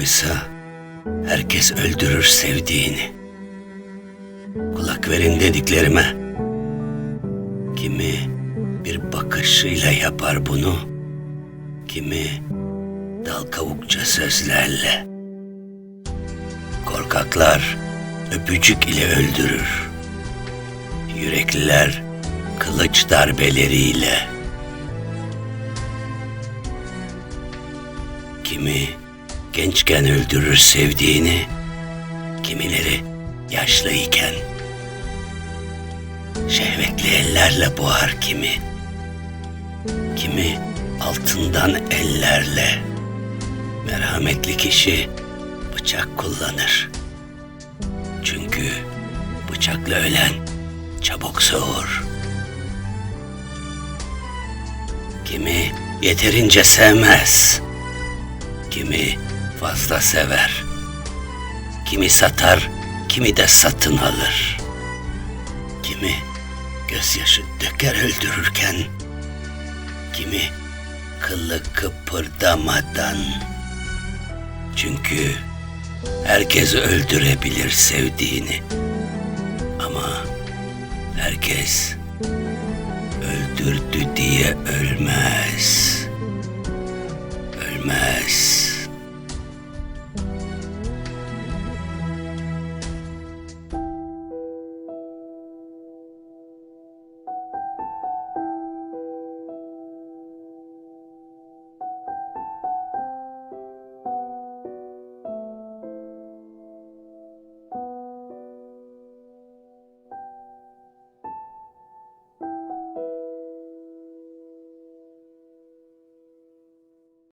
Oysa herkes öldürür sevdiğini. Kulak verin dediklerime. Kimi bir bakışıyla yapar bunu. Kimi dal kavukça sözlerle. Korkaklar öpücük ile öldürür. Yürekliler kılıç darbeleriyle. Kimi gençken öldürür sevdiğini, kimileri yaşlıyken. Şehvetli ellerle boğar kimi, kimi altından ellerle. Merhametli kişi bıçak kullanır. Çünkü bıçakla ölen çabuk soğur. Kimi yeterince sevmez. Kimi fazla sever. Kimi satar, kimi de satın alır. Kimi gözyaşı döker öldürürken, kimi kılı kıpırdamadan. Çünkü herkes öldürebilir sevdiğini. Ama herkes öldürdü diye ölmez. Ölmez.